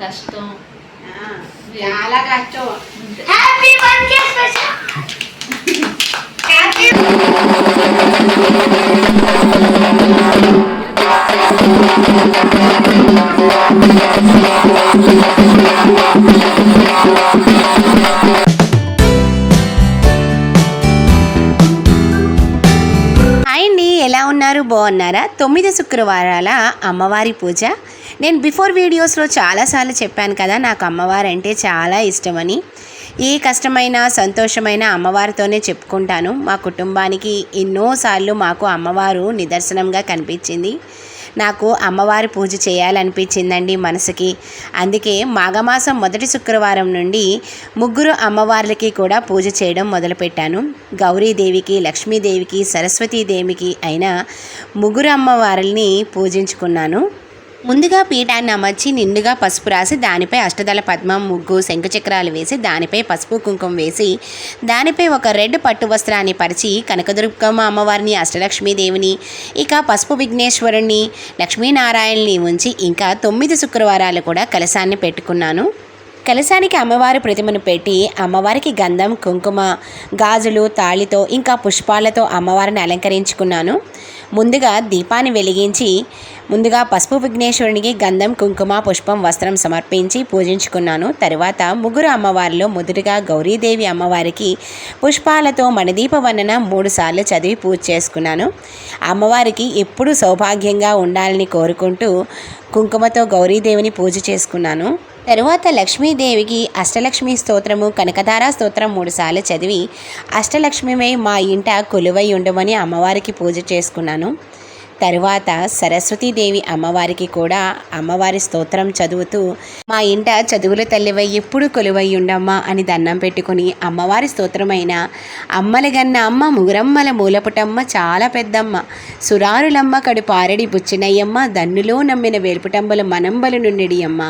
కష్టం. ఆ, చాలా కష్టం. హ్యాపీ స్పెషల్ హ్యాపీ ఎలా ఉన్నారు? బాగున్నారా? తొమ్మిది శుక్రవారాల అమ్మవారి పూజ. నేను బిఫోర్ వీడియోస్లో చాలాసార్లు చెప్పాను కదా నాకు అమ్మవారు అంటే చాలా ఇష్టమని. ఏ కష్టమైన సంతోషమైన అమ్మవారితోనే చెప్పుకుంటాను. మా కుటుంబానికి ఎన్నోసార్లు మాకు అమ్మవారు నిదర్శనంగా కనిపించింది. నాకు అమ్మవారి పూజ చేయాలనిపించిందండి మనసుకి. అందుకే మాఘమాసం మొదటి శుక్రవారం నుండి ముగ్గురు అమ్మవార్లకి కూడా పూజ చేయడం మొదలుపెట్టాను. గౌరీదేవికి లక్ష్మీదేవికి సరస్వతీదేవికి అయిన ముగ్గురు అమ్మవారిని పూజించుకున్నాను. ముందుగా పీఠాన్ని అమర్చి నిండుగా పసుపు రాసి దానిపై అష్టదళ పద్మం ముగ్గు శంఖచక్రాలు వేసి దానిపై పసుపు కుంకుమ వేసి దానిపై ఒక రెడ్ పట్టు వస్త్రాన్ని పరిచి కనకదుర్గమ్మ అమ్మవారిని అష్టలక్ష్మీదేవిని ఇక పసుపు విఘ్నేశ్వరుణ్ణి లక్ష్మీనారాయణని ఉంచి ఇంకా తొమ్మిది శుక్రవారాలు కూడా కలశాన్ని పెట్టుకున్నాను. కలశానికి అమ్మవారి ప్రతిమను పెట్టి అమ్మవారికి గంధం కుంకుమ గాజులు తాళితో ఇంకా పుష్పాలతో అమ్మవారిని అలంకరించుకున్నాను. ముందుగా దీపాన్ని వెలిగించి ముందుగా పసుపు విఘ్నేశ్వరునికి గంధం కుంకుమ పుష్పం వస్త్రం సమర్పించి పూజించుకున్నాను. తరువాత ముగ్గురు అమ్మవారిలో మొదటిగా గౌరీదేవి అమ్మవారికి పుష్పాలతో మణిదీప వర్ణన మూడుసార్లు చదివి పూజ చేసుకున్నాను. అమ్మవారికి ఎప్పుడు సౌభాగ్యంగా ఉండాలని కోరుకుంటూ కుంకుమతో గౌరీదేవిని పూజ చేసుకున్నాను. తరువాత లక్ష్మీదేవికి అష్టలక్ష్మి స్తోత్రము కనకధార స్తోత్రం మూడుసార్లు చదివి అష్టలక్ష్మిమై మా ఇంట కొలువై ఉండమని అమ్మవారికి పూజ చేసుకున్నాను. తరువాత సరస్వతీదేవి అమ్మవారికి కూడా అమ్మవారి స్తోత్రం చదువుతూ మా ఇంట చదువుల తల్లివై ఎప్పుడు కొలువై ఉండమ్మా అని దండం పెట్టుకుని అమ్మవారి స్తోత్రమైన అమ్మలగన్న అమ్మ ముగురమ్మల మూలపుటమ్మ చాలా పెద్దమ్మ. సురారులమ్మ కడు పారడి బుచ్చినయ్యమ్మ దన్నులో నమ్మిన వేల్పుటంబల మనంబలు నుండి అమ్మ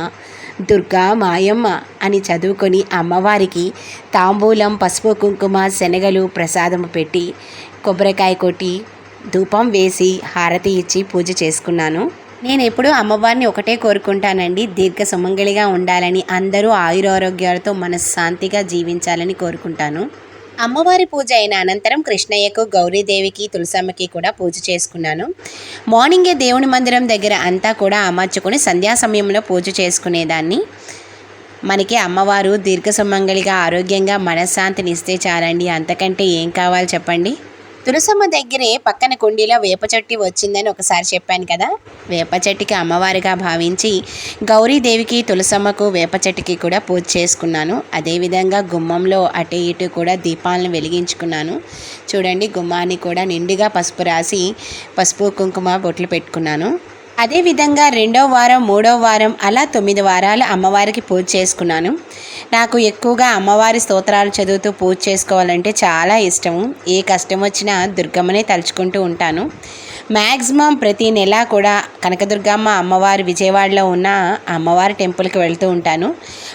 దుర్గా మాయమ్మ అని చదువుకొని అమ్మవారికి తాంబూలం పసుపు కుంకుమ శనగలు ప్రసాదము పెట్టి కొబ్బరికాయ కొట్టి ధూపం వేసి హారతి ఇచ్చి పూజ చేసుకున్నాను. నేను ఎప్పుడూ అమ్మవారిని ఒకటే కోరుకుంటానండి. దీర్ఘ సుమంగళిగా ఉండాలని అందరూ ఆయురారోగ్యాలతో మనశ్శాంతిగా జీవించాలని కోరుకుంటాను. అమ్మవారి పూజ అయిన అనంతరం కృష్ణయ్యకు గౌరీదేవికి తులసమ్మకి కూడా పూజ చేసుకున్నాను. మార్నింగే దేవుని మందిరం దగ్గర అంతా కూడా అమర్చుకొని సంధ్యా సమయంలో పూజ చేసుకునేదాన్ని. మనకి అమ్మవారు దీర్ఘ సుమంగళిగా ఆరోగ్యంగా మనశ్శాంతిని ఇస్తే చాలండి. అంతకంటే ఏం కావాలి చెప్పండి? తులసమ్మ దగ్గరే పక్కన కుండీలో వేప చెట్టు వచ్చిందని ఒకసారి చెప్పాను కదా. వేప చెట్టుకి అమ్మవారిగా భావించి గౌరీదేవికి తులసమ్మకు వేప చెట్టుకి కూడా పూజ చేసుకున్నాను. అదేవిధంగా గుమ్మంలో అటు ఇటు కూడా దీపాలను వెలిగించుకున్నాను. చూడండి గుమ్మాన్ని కూడా నిండుగా పసుపు రాసి పసుపు కుంకుమ బొట్లు పెట్టుకున్నాను. అదేవిధంగా రెండో వారం మూడో వారం అలా తొమ్మిది వారాలు అమ్మవారికి పూజ చేసుకున్నాను. నాకు ఎక్కువగా అమ్మవారి స్తోత్రాలు చదువుతూ పూజ చేసుకోవాలంటే చాలా ఇష్టము ఏ కష్టం వచ్చినా దుర్గమ్మనే తలుచుకుంటూ ఉంటాను. మ్యాక్సిమం ప్రతి నెల కూడా కనకదుర్గమ్మ అమ్మవారి విజయవాడలో ఉన్న అమ్మవారి టెంపుల్కి వెళ్తూ ఉంటాను.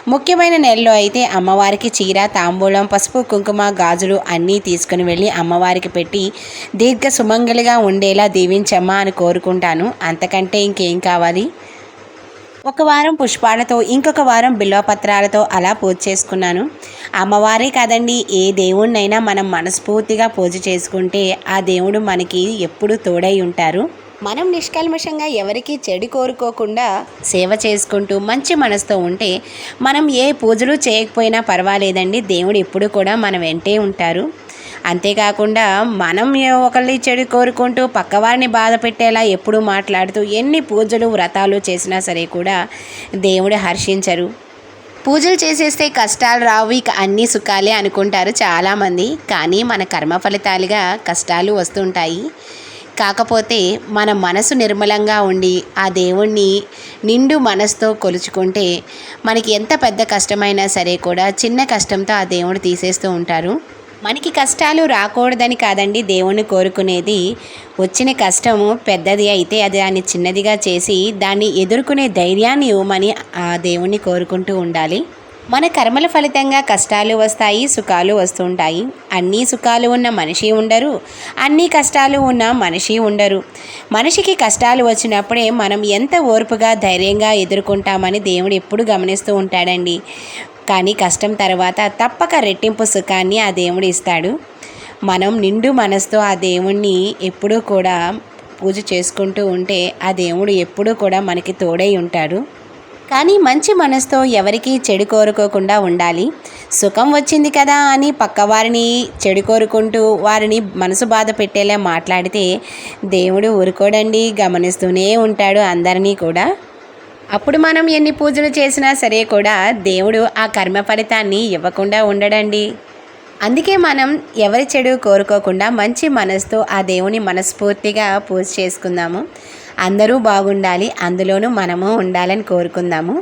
ముఖ్యమైన నెలలో అయితే అమ్మవారికి చీర తాంబూలం పసుపు కుంకుమ గాజులు అన్నీ తీసుకుని వెళ్ళి అమ్మవారికి పెట్టి దీర్ఘ సుమంగళిగా ఉండేలా దీవించమ్మా అని కోరుకుంటాను. అంతకంటే ఇంకేం కావాలి? ఒక వారం పుష్పాలతో ఇంకొక వారం బిల్వపత్రాలతో అలా పూజ చేసుకున్నాను. అమ్మవారే కాదండి ఏ దేవుణ్ణైనా మనం మనస్ఫూర్తిగా పూజ చేసుకుంటే ఆ దేవుడు మనకి ఎప్పుడు తోడై ఉంటారు. మనం నిష్కల్మషంగా ఎవరికీ చెడు కోరుకోకుండా సేవ చేసుకుంటూ మంచి మనసుతో ఉంటే మనం ఏ పూజలు చేయకపోయినా పర్వాలేదండి దేవుడు ఎప్పుడు కూడా మన వెంటే ఉంటారు. అంతేకాకుండా మనం ఒకళ్ళు చెడు కోరుకుంటూ పక్కవారిని బాధ పెట్టేలా ఎప్పుడు మాట్లాడుతూ ఎన్ని పూజలు వ్రతాలు చేసినా సరే కూడా దేవుడు హర్షించరు. పూజలు చేసేస్తే కష్టాలు రావు ఇక అన్ని సుఖాలే అనుకుంటారు చాలామంది. కానీ మన కర్మ ఫలితాలుగా కష్టాలు వస్తుంటాయి. కాకపోతే మన మనసు నిర్మలంగా ఉండి ఆ దేవుణ్ణి నిండు మనసుతో కొలుచుకుంటే మనకి ఎంత పెద్ద కష్టమైనా సరే కూడా చిన్న కష్టంతో ఆ దేవుడు తీసేస్తూ ఉంటారు. మనకి కష్టాలు రాకూడదని కాదండి. దేవుణ్ణి కోరుకునేది వచ్చిన కష్టము పెద్దది అయితే అది దాన్ని చిన్నదిగా చేసి దాన్ని ఎదుర్కొనే ధైర్యాన్ని ఇవ్వమని ఆ దేవుణ్ణి కోరుకుంటూ ఉండాలి. మన కర్మల ఫలితంగా కష్టాలు వస్తాయి సుఖాలు వస్తుంటాయి అన్నీ సుఖాలు ఉన్న మనిషి ఉండరు అన్ని కష్టాలు ఉన్న మనిషి ఉండరు. మనిషికి కష్టాలు వచ్చినప్పుడే మనం ఎంత ఓర్పుగా ధైర్యంగా ఎదుర్కొంటామని దేవుడు ఎప్పుడు గమనిస్తూ ఉంటాడండి. కానీ కష్టం తర్వాత తప్పక రెట్టింపు సుఖాన్ని ఆ దేవుడు ఇస్తాడు. మనం నిండు మనసుతో ఆ దేవుణ్ణి ఎప్పుడూ కూడా పూజ చేసుకుంటూ ఉంటే ఆ దేవుడు ఎప్పుడూ కూడా మనకి తోడై ఉంటాడు. కానీ మంచి మనసుతో ఎవరికీ చెడు కోరుకోకుండా ఉండాలి. సుఖం వచ్చింది కదా అని పక్కవారిని చెడు కోరుకుంటూ వారిని మనసు బాధ పెట్టేలా మాట్లాడితే దేవుడు ఊరుకోడండి గమనిస్తూనే ఉంటాడు అందరినీ కూడా. అప్పుడు మనం ఎన్ని పూజలు చేసినా సరే కూడా దేవుడు ఆ కర్మ ఫలితాన్ని ఇవ్వకుండా ఉండడండి. అందుకే మనం ఎవరి చెడు కోరుకోకుండా మంచి మనసుతో ఆ దేవుని మనస్ఫూర్తిగా పూజ చేసుకుందాము. అందరూ బాగుండాలి అందులోనూ మనము ఉండాలని కోరుకుందాము.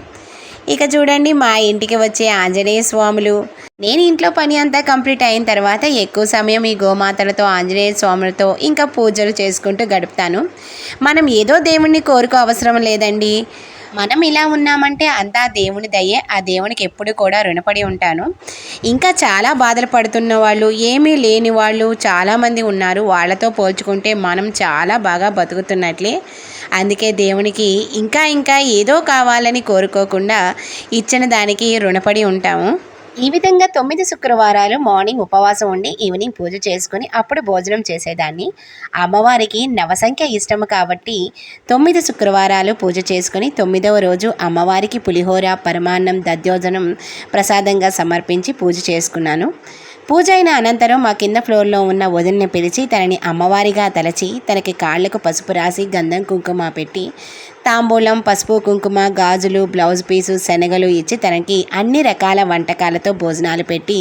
ఇక చూడండి మా ఇంటికి వచ్చే ఆంజనేయ స్వాములు. నేను ఇంట్లో పని అంతా కంప్లీట్ అయిన తర్వాత ఎక్కువ సమయం ఈ గోమాతలతో ఆంజనేయ స్వాములతో ఇంకా పూజలు చేసుకుంటూ గడుపుతాను. మనం ఏదో దేవుణ్ణి కోరుకో అవసరం లేదండి. మనం ఇలా ఉన్నామంటే అంతా దేవుని దయ్యే ఆ దేవునికి ఎప్పుడు కూడా రుణపడి ఉంటాను. ఇంకా చాలా బాధలు పడుతున్న వాళ్ళు ఏమీ లేని వాళ్ళు చాలామంది ఉన్నారు. వాళ్ళతో పోల్చుకుంటే మనం చాలా బాగా బతుకుతున్నట్లే. అందుకే దేవునికి ఇంకా ఇంకా ఏదో కావాలని కోరుకోకుండా ఇచ్చిన దానికి రుణపడి ఉంటాము. ఈ విధంగా తొమ్మిది శుక్రవారాలు మార్నింగ్ ఉపవాసం ఉండి ఈవినింగ్ పూజ చేసుకుని అప్పుడు భోజనం చేసేదాన్ని. అమ్మవారికి నవసంఖ్య ఇష్టము కాబట్టి తొమ్మిది శుక్రవారాలు పూజ చేసుకుని తొమ్మిదవ రోజు అమ్మవారికి పులిహోర పరమాన్నం దద్యోజనం ప్రసాదంగా సమర్పించి పూజ చేసుకున్నాను. పూజ అయిన అనంతరం మా కింద ఫ్లోర్లో ఉన్న వదిలిని పిలిచి తనని అమ్మవారిగా తలచి తనకి కాళ్ళకు పసుపు రాసి గంధం కుంకుమ పెట్టి తాంబూలం పసుపు కుంకుమ గాజులు బ్లౌజ్ పీసు శనగలు ఇచ్చి తనకి అన్ని రకాల వంటకాలతో భోజనాలు పెట్టి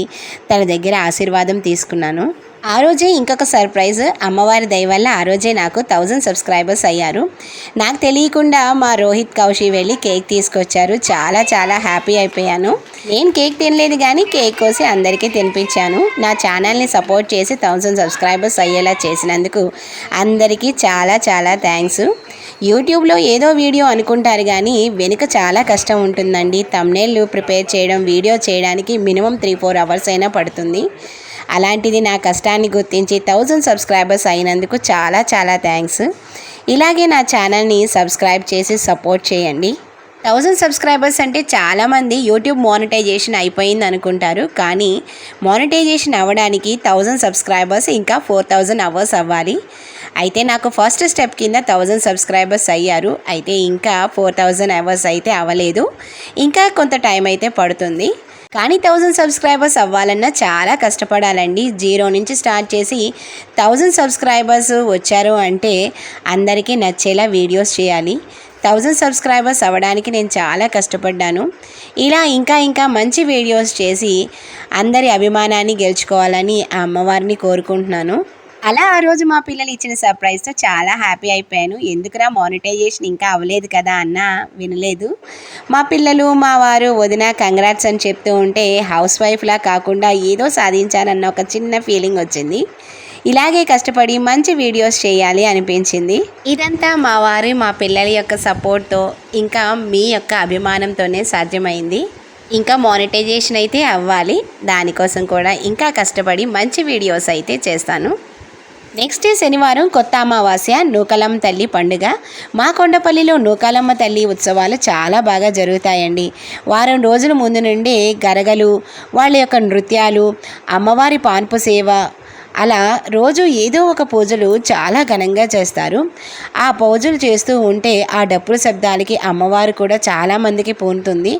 తన దగ్గర ఆశీర్వాదం తీసుకున్నాను. ఆ రోజే ఇంకొక సర్ప్రైజ్. అమ్మవారి దయ వల్ల ఆ రోజే నాకు థౌజండ్ సబ్స్క్రైబర్స్ అయ్యారు. నాకు తెలియకుండా మా రోహిత్ కౌశి వెళ్ళి కేక్ తీసుకొచ్చారు. చాలా చాలా హ్యాపీ అయిపోయాను. నేను కేక్ తినలేదు కానీ కేక్ కోసి అందరికీ తినిపించాను. నా ఛానల్ని సపోర్ట్ చేసి థౌజండ్ సబ్స్క్రైబర్స్ అయ్యేలా చేసినందుకు అందరికీ చాలా చాలా థ్యాంక్స్. యూట్యూబ్లో ఏదో వీడియో అనుకుంటారు కానీ వెనుక చాలా కష్టం ఉంటుందండి. తమ్నేళ్ళు ప్రిపేర్ చేయడం వీడియో చేయడానికి మినిమం త్రీ ఫోర్ అవర్స్ అయినా పడుతుంది. అలాంటిది నా కష్టాన్ని గుర్తించి థౌజండ్ సబ్స్క్రైబర్స్ అయినందుకు చాలా చాలా థ్యాంక్స్. ఇలాగే నా ఛానల్ని సబ్స్క్రైబ్ చేసి సపోర్ట్ చేయండి. థౌజండ్ సబ్స్క్రైబర్స్ అంటే చాలామంది యూట్యూబ్ మానిటైజేషన్ అయిపోయింది అనుకుంటారు. కానీ మానిటైజేషన్ అవ్వడానికి థౌజండ్ సబ్స్క్రైబర్స్ ఇంకా ఫోర్ థౌజండ్ అవర్స్ అవ్వాలి. అయితే నాకు ఫస్ట్ స్టెప్ కింద థౌజండ్ సబ్స్క్రైబర్స్ అయ్యారు. అయితే ఇంకా ఫోర్ థౌజండ్ అవర్స్ అయితే అవ్వలేదు. ఇంకా కొంత టైం అయితే పడుతుంది. కానీ థౌజండ్ సబ్స్క్రైబర్స్ అవ్వాలన్నా చాలా కష్టపడాలండి. జీరో నుంచి స్టార్ట్ చేసి థౌజండ్ సబ్స్క్రైబర్స్ వచ్చారు అంటే అందరికీ నచ్చేలా వీడియోస్ చేయాలి. థౌజండ్ సబ్స్క్రైబర్స్ అవ్వడానికి నేను చాలా కష్టపడ్డాను. ఇలా ఇంకా ఇంకా మంచి వీడియోస్ చేసి అందరి అభిమానాన్ని గెలుచుకోవాలని ఆ అమ్మవారిని కోరుకుంటున్నాను. అలా ఆ రోజు మా పిల్లలు ఇచ్చిన సర్ప్రైజ్తో చాలా హ్యాపీ అయిపోయాను. ఎందుకురా మానిటైజేషన్ ఇంకా అవ్వలేదు కదా అన్న? వినలేదు. మా పిల్లలు మా వారు వదిన కంగ్రాట్స్ అని చెప్తూ ఉంటే హౌస్ వైఫ్లా కాకుండా ఏదో సాధించానన్న ఒక చిన్న ఫీలింగ్ వచ్చింది. ఇలాగే కష్టపడి మంచి వీడియోస్ చేయాలి అనిపించింది. ఇదంతా మా వారి మా పిల్లల యొక్క సపోర్ట్తో ఇంకా మీ యొక్క అభిమానంతోనే సాధ్యమైంది. ఇంకా మానిటైజేషన్ అయితే అవ్వాలి. దానికోసం కూడా ఇంకా కష్టపడి మంచి వీడియోస్ అయితే చేస్తాను. నెక్స్ట్ డే శనివారం కొత్త అమావాస్య నూకలమ్మ తల్లి పండుగ. మా కొండపల్లిలో నూకాలమ్మ తల్లి ఉత్సవాలు చాలా బాగా జరుగుతాయండి. వారం రోజుల ముందు నుండి గరగలు వాళ్ళ యొక్క నృత్యాలు అమ్మవారి పాన్పు సేవ అలా రోజు ఏదో ఒక పూజలు చాలా ఘనంగా చేస్తారు. ఆ పూజలు చేస్తూ ఉంటే ఆ డప్పుల శబ్దాలకి అమ్మవారు కూడా చాలామందికి పూనుతుంది.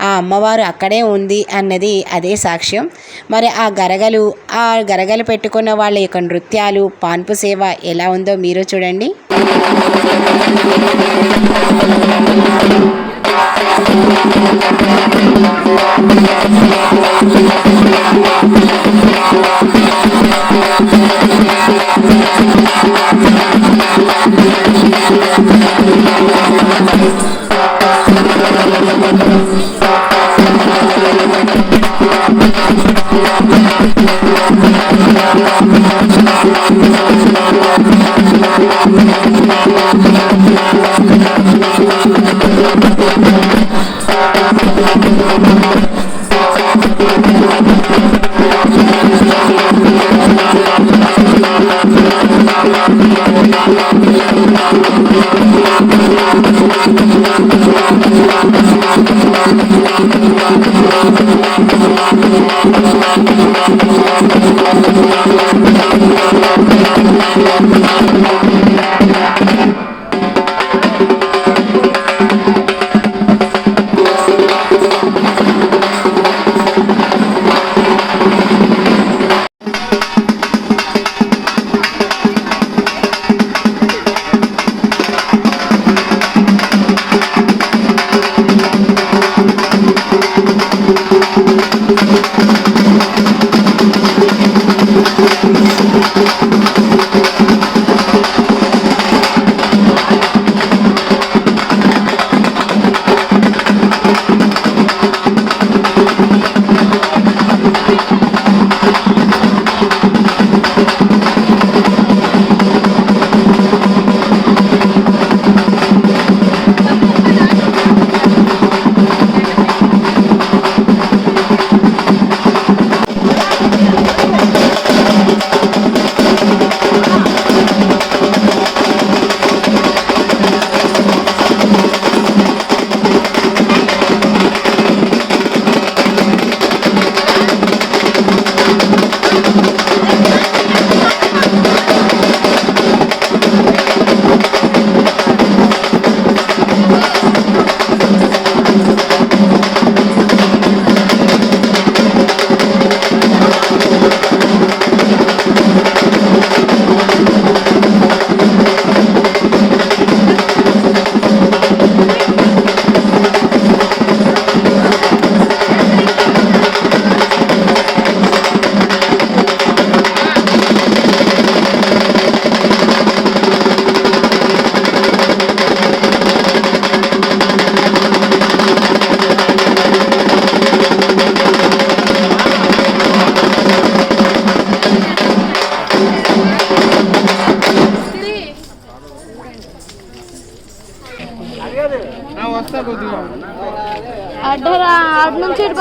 ఆ అమ్మవారు అక్కడే ఉంది అన్నది అదే సాక్ష్యం. మరి ఆ గరగలు ఆ గరగలు పెట్టుకున్న వాళ్ళ యొక్క నృత్యాలు పాన్పు సేవ ఎలా ఉందో మీరు చూడండి. Thank you.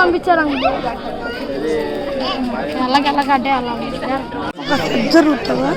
పంపించారు అడ్డే అలా జరుగుతుందా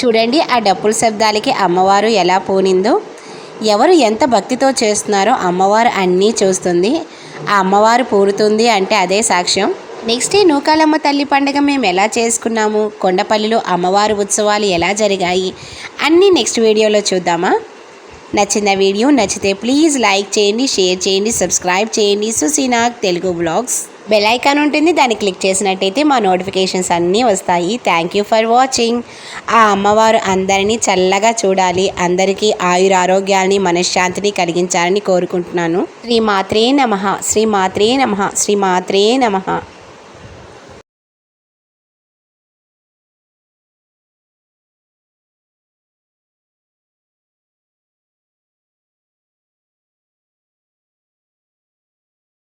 చూడండి ఆ డప్పుల శబ్దాలకి అమ్మవారు ఎలా పోనిందో. ఎవరు ఎంత భక్తితో చేస్తున్నారో అమ్మవారు అన్నీ చూస్తుంది. ఆ అమ్మవారు పూరుతుంది అంటే అదే సాక్ష్యం. నెక్స్ట్ డే నూకాలమ్మ తల్లి పండుగ మేము ఎలా చేసుకున్నాము? కొండపల్లిలో అమ్మవారు ఉత్సవాలు ఎలా జరిగాయి? అన్నీ నెక్స్ట్ వీడియోలో చూద్దామా? నచ్చిన వీడియో నచ్చితే ప్లీజ్ లైక్ చేయండి షేర్ చేయండి సబ్స్క్రైబ్ చేయండి. Susinag Telugu blogs bell icon ఉంటుంది దాన్ని క్లిక్ చేసినట్టయితే మా నోటిఫికేషన్స్ అన్నీ వస్తాయి. థ్యాంక్ యూ ఫర్ వాచింగ్ ఆ అమ్మవారు అందరినీ చల్లగా చూడాలి. అందరికీ ఆయుర ఆరోగ్యాన్ని మనశ్శాంతిని కలిగించాలని కోరుకుంటున్నాను. శ్రీ మాత్రే నమ. శ్రీ మాత్రే నమ. శ్రీ మాత్రే నమ.